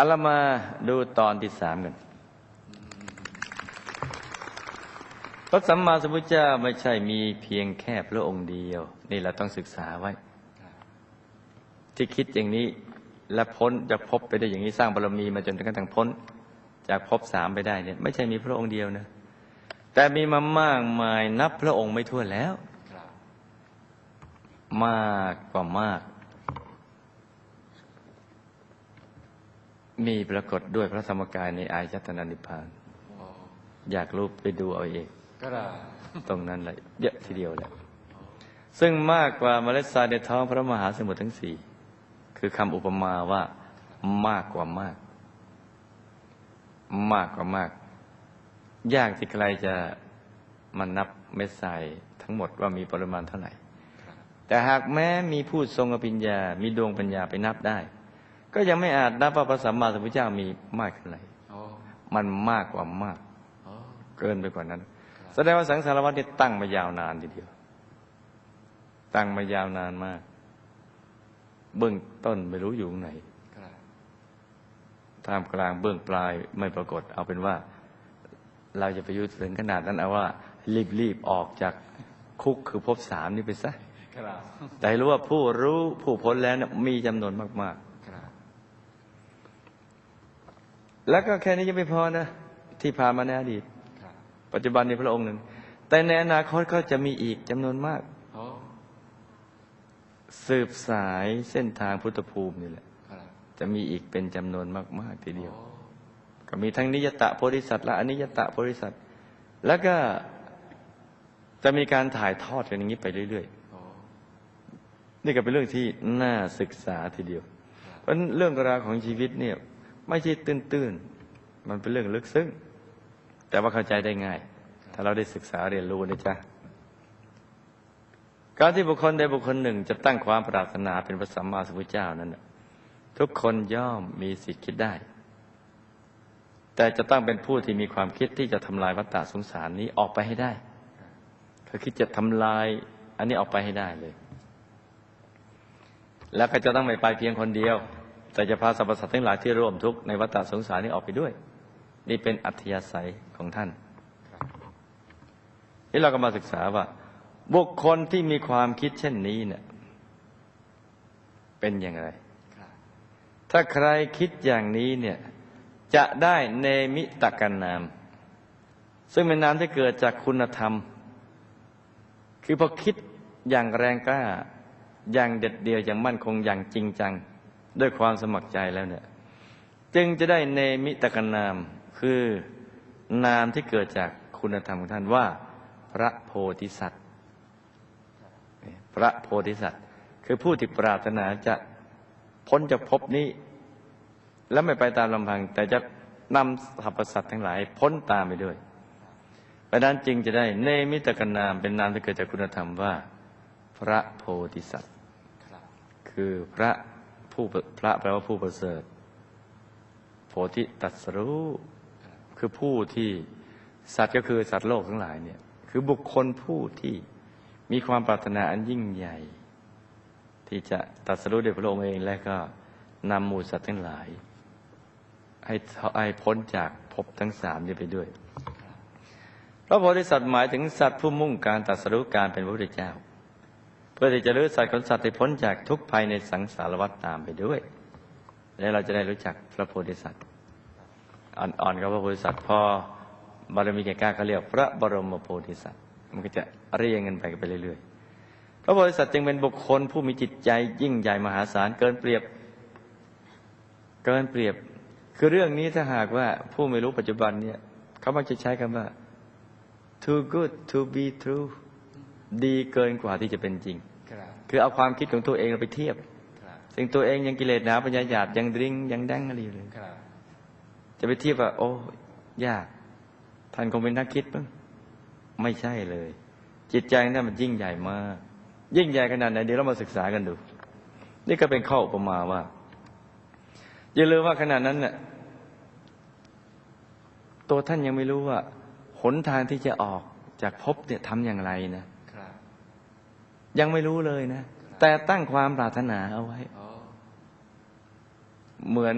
เอาละมาดูตอนที่สามกันพระสัมมาสัมพุทธเจ้าไม่ใช่มีเพียงแค่พระองค์เดียว นี่เราต้องศึกษาไว้ ที่คิดอย่างนี้และพ้นจะพบไปได้อย่างนี้สร้างบารมีมาจนกระทั่งพ้น จากภพสามไปได้เนี่ย ไม่ใช่มีพระองค์เดียวนะ แต่มีมามากมายนับพระองค์ไม่ถ้วนแล้วครับมากกว่ามาก มีปรากฏด้วยพระธรรมกายในอายตนะนิพพาน อยากรู้ไปดูเอาเองก็ได้ตรงนั้นเลยเยอะทีเดียวแหละซึ่งมากกว่าเมล็ดทรายในท้องพระมหาสมุทรทั้งสี่คือคำอุปมาว่ามากกว่ามาก มากกว่ามาก ยากที่ใครจะมันนับเม็ดทรายทั้งหมดว่ามีปริมาณเท่าไหร่ แต่หากแม้มีผู้ทรงอภิญญา มีดวงปัญญาไปนับได้ ก็ยังไม่อาจนับว่าพระสัมมาสัมพุทธเจ้ามีมากเท่าไหร่โอ้มันมากกว่ามากโอ้เกินไปกว่านั้น แสดงว่าสังสารวัฏนี่ตั้งมายาวนานทีเดียว ตั้งมายาวนานมาก เบื้องต้นไม่รู้อยู่ตรงไหนครับท่ามกลางเบื้องปลายไม่ปรากฏ เอาเป็นว่า เราจะไปยุถึงขนาดนั้นเอาว่า รีบๆออกจากคุกคือภพสามนี่ไปซะครับแต่ให้รู้ว่าผู้รู้ผู้พ้นแล้วเนี่ยมีจำนวนมากครับๆ แล้วก็แค่นี้ยังไม่พอนะ ที่ผ่านมาในอดีตครับปัจจุบันในพระองค์หนึ่ง แต่ในอนาคตก็จะมีอีกจำนวนมากโอ้สืบสายเส้นทางพุทธภูมินี่แหละครับจะมีอีกเป็นจำนวนมาก ๆ ทีเดียวโอ้ก็มีทั้งนิยตะโพธิสัตว์และอนิยตะโพธิสัตว์แล้วก็จะมีการถ่ายทอดกันอย่างนี้ไปเรื่อยโอ้ๆนี่ก็เป็นเรื่องที่น่าศึกษาทีเดียว เพราะฉะนั้นเรื่องราวของชีวิตเนี่ย ไม่ใช่ตื้นๆ มันเป็นเรื่องลึกซึ้งแต่ว่าเข้าใจได้ง่าย ถ้าเราได้ศึกษาเรียนรู้นะจ๊ะการที่บุคคลใดบุคคลหนึ่งจะตั้งความปรารถนาเป็นพระสัมมาสัมพุทธเจ้านั้นทุกคนย่อมมีสิทธิ์คิดได้ แต่จะต้องเป็นผู้ที่มีความคิดที่จะทำลายวัฏฏะสงสารนี้ออกไปให้ได้เขาคิดจะทำลายอันนี้ออกไปให้ได้เลย แล้วก็จะต้องไม่ไปเพียงคนเดียว แต่จะพาสรรพสัตว์ทั้งหลายที่ร่วมทุกข์ในวัฏสงสารนี้ออกไปด้วย นี่เป็นอัธยาศัยของท่านนี่เราก็มาศึกษาว่า บุคคลที่มีความคิดเช่นนี้เนี่ยเป็นอย่างไรรถ้าใครคิดอย่างนี้เนี่ยจะได้เนมิตกันนาม ซึ่งเป็นนามที่เกิดจากคุณธรรม คือพอคิดอย่างแรงกล้า อย่างเด็ดเดียวอย่างมั่นคงอย่างจริงจัง ด้วยความสมัครใจแล้วเนี่ยจึงจะได้เนมิตกนาม คือนามที่เกิดจากคุณธรรมของท่านว่า พระโพธิสัตว์ พระโพธิสัตว์ คือผู้ที่ปรารถนาจะพ้นจากภพนี้ แล้วไม่ไปตามลำพัง แต่จะนำสรรพสัตว์ทั้งหลายพ้นตามไปด้วยเพรานั้นจึงจะได้เนมิตกนามเป็นนามที่เกิดจากคุณธรรมว่า พระโพธิสัตว์ คือพระ ผู้พระแปลว่าผู้ประเสริฐ โพธิตัสรู้คือผู้ที่สัตว์ก็คือสัตว์โลกทั้งหลายเนี่ย คือบุคคลผู้ที่มีความปรารถนาอันยิ่งใหญ่ ที่จะตัสรู้ด้วยพระองค์เองและก็นำหมู่สัตว์ทั้งหลาย ให้ให้พ้นจากภพทั้งสามนี้ไปด้วยพระโพธิสัตว์หมายถึงสัตว์ผู้มุ่งการตัสรู้การเป็นพระพุทธเจ้า พื่อที่จะรู้สัตว์ของสัตว์ให้พ้นจากทุกภายในสังสารวัฏตามไปด้วย และเราจะได้รู้จักพระโพธิสัตว์ อ่อนๆกับพระโพธิสัตว์พอบารมีแก่กล้าเขาเรียกพระบรมโพธิสัตว์ มันก็จะเรียงกันไปไปเรื่อยๆ พระโพธิสัตว์จึงเป็นบุคคลผู้มีจิตใจยิ่งใหญ่มหาศาลเกินเปรียบ เกินเปรียบ คือเรื่องนี้ถ้าหากว่าผู้ไม่รู้ปัจจุบันเนี่ยเขามักจะใช้คำว่า too good to be true ดีเกินกว่าที่จะเป็นจริง ครับคือเอาความคิดของตัวเองเราไปเทียบครับสิ่งตัวเองยังกิเลสหนาปัญญาหยาบยังดริ้งยังแดงอะไรอยู่เลยครับจะไปเทียบว่าโอ้ยาก ท่านคงเป็นนักคิดมั้งไม่ใช่เลย จิตใจนั่นมันยิ่งใหญ่มาก ยิ่งใหญ่ขนาดไหนเดี๋ยวเรามาศึกษากันดู นี่ก็เป็นข้ออุปมาว่าอย่าลืมว่าขนาดนั้นน่ะตัวท่านยังไม่รู้ว่าหนทางที่จะออกจากภพเนี่ยทำอย่างไรนะครับ ยังไม่รู้เลยนะ แต่ตั้งความปรารถนาเอาไว้โอ้เหมือน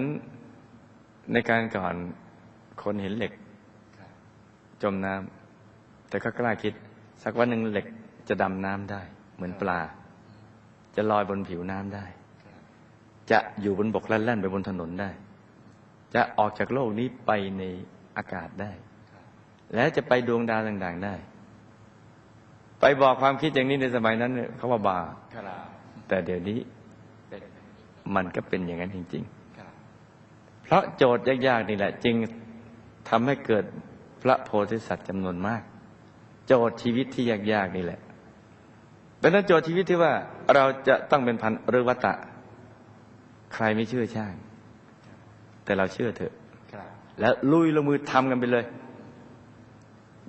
ในการก่อนคนเห็นเหล็ก จมน้ำแต่ก็กล้าคิด สักวันหนึ่งเหล็กจะดำน้ำได้ เหมือนปลา จะลอยบนผิวน้ำได้ จะอยู่บนบกแล่นๆไปบนถนนได้ จะออกจากโลกนี้ไปในอากาศได้ และจะไปดวงดาวต่างๆได้ ไปบอกความคิดอย่างนี้ในสมัยนั้นเนี่ยเขาว่าบาครับแต่เดี๋ยวนี้เป็นมันก็เป็นอย่างนั้นจริงครับๆเพราะโจทย์ยากๆนี่แหละ จึงทำให้เกิดพระโพธิสัตว์จำนวนมาก โจทย์ชีวิตที่ยากๆนี่แหละดังนั้นโจทย์ชีวิตที่ว่าเราจะต้องเป็นพันหรือวัตตะใครไม่เชื่อช่าง แต่เราเชื่อเถอะครับแล้วลุยลงมือทำกันไปเลย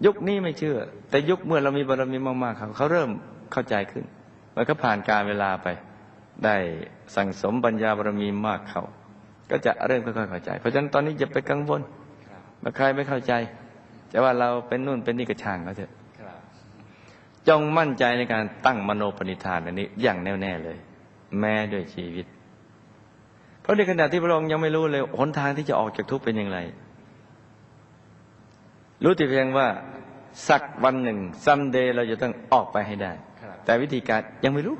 ยุคนี้ไม่เชื่อ แต่ยุคเมื่อเรามีบารมีมากๆเขาเขาเริ่มเข้าใจขึ้นมันก็ผ่านการเวลาไป ได้สั่งสมปัญญาบารมีมากเขาก็จะเริ่มค่อยๆเข้าใจ เพราะฉะนั้นตอนนี้อย่าไปกังวลครับว่าใครไม่เข้าใจจะว่าเราเป็นนู่นเป็นนี่ก็ช่างเขาเถอะจงมั่นใจในการตั้งมโนปณิธานอันนี้อย่างแน่วแน่เลย แม้ด้วยชีวิต เพราะในขณะที่พระองค์ยังไม่รู้เลยหนทางที่จะออกจากทุกข์เป็นอย่างไร รู้แต่เพียงว่าสักวันหนึ่งซัมเดย์เราจะต้องออกไปให้ได้ครับแต่วิธีการยังไม่รู้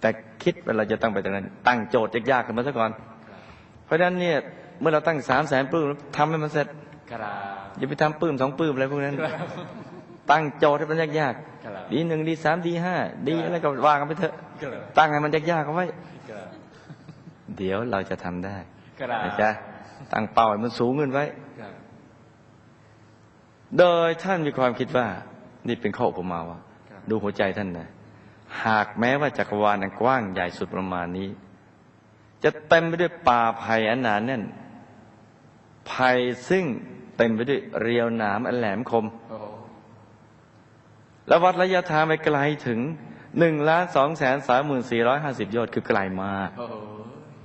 แต่คิดว่าเราจะต้องไปตรงนั้น ตั้งโจทย์ยากๆขึ้นมาซะก่อนครับเพราะฉะนั้นเนี่ยเมื่อเราตั้งสามแสนปื้มทำให้มันเสร็จครับอย่าไปทำปื้มสองปื้มอะไรพวกนั้น ตั้งโจทย์ให้มันยากครับๆดีหนึ่งดีสามดีห้าดีอะไรก็ว่ากันไปเถอะครับตั้งให้มันยากๆเอาไว้ครับเดี๋ยวเราจะทำได้ครับนะจ๊ะตั้งเป้าให้มันสูงขึ้นไว้ครับ โดยท่านมีความคิดว่า นี่เป็นข้ออุปมาว่าครับดูหัวใจท่านนะหากแม้ว่าจักรวาลอันกว้างใหญ่สุดประมาณนี้ จะเต็มไปด้วยป่าไผ่อันหนาแน่นไผ่ซึ่งเต็มไปด้วยเรียวหนามอันแหลมคมโอ้โหและวัดระยะทางไปไกลถึงหนึ่งล้านสองแสนสามหมื่นสี่ร้อยห้าสิบยอดคือไกลมากโอ้โห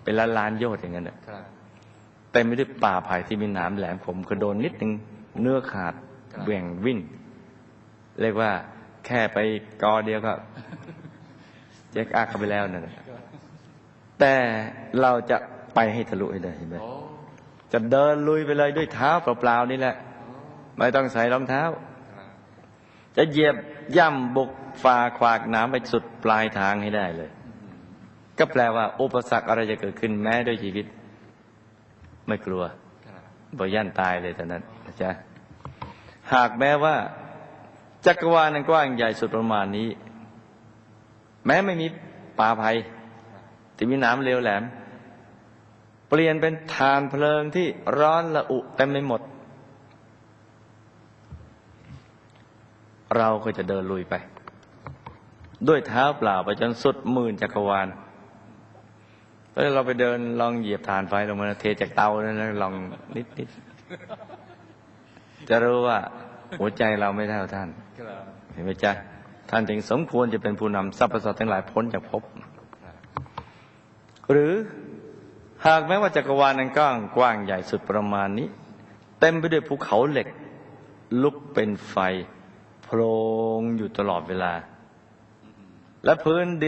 เป็นล้านล้านๆยอดอย่างนั้นน่ะครับเต็มไปด้วยป่าไผ่ที่มีหนามแหลมคมคือโดนนิดนึงเนื้อขาดครับ เบี่ยงวิ่นเรียกว่าแค่ไปกอเดียวก็แยกอักเข้าไปแล้วนั่นน่ะแต่เราจะไปให้ทะลุให้ได้เห็นไหมโอ้จะเดินลุยไปเลยด้วยเท้าเปล่าๆนี่แหละ ไม่ต้องใส่รองเท้าครับจะเหยียบย่ำบุกฝ่าขวากหน้ำไปสุดปลายทางให้ได้เลย ก็แปลว่า อุปสรรคอะไรจะเกิดขึ้นแม้ด้วยชีวิต ไม่กลัวครับบ่ย่านตายเลยแต่นั้นนะจ๊ะ หากแม้ว่า จักรวาลนั้นกว้างใหญ่สุดประมาณนี้ แม้ไม่มีป่าภัยที่มีน้ำเร็วแหลม เปลี่ยนเป็นทานเพลิงที่ร้อนระอุเต็มไปหมด เราก็จะเดินลุยไป ด้วยเท้าเปล่าไปจนสุดหมื่นจักรวาลแล้วเราไปเดินลองเหยียบฐานไฟลงมาเทจากเตานั่นลองนิดนิดจะรู้ว่า หัวใจเราไม่เท่าท่านครับเห็นไหมจ๊ะท่านจึงสมควรจะเป็นผู้นำสรรพสัตว์ทั้งหลายพ้นจากภพครับหรือหากแม้ว่าจักรวาลนั้นกว้างกว้างใหญ่สุดประมาณนี้ เต็มไปด้วยภูเขาเหล็ก ลุกเป็นไฟโพลงอยู่ตลอดเวลา และพื้นดิน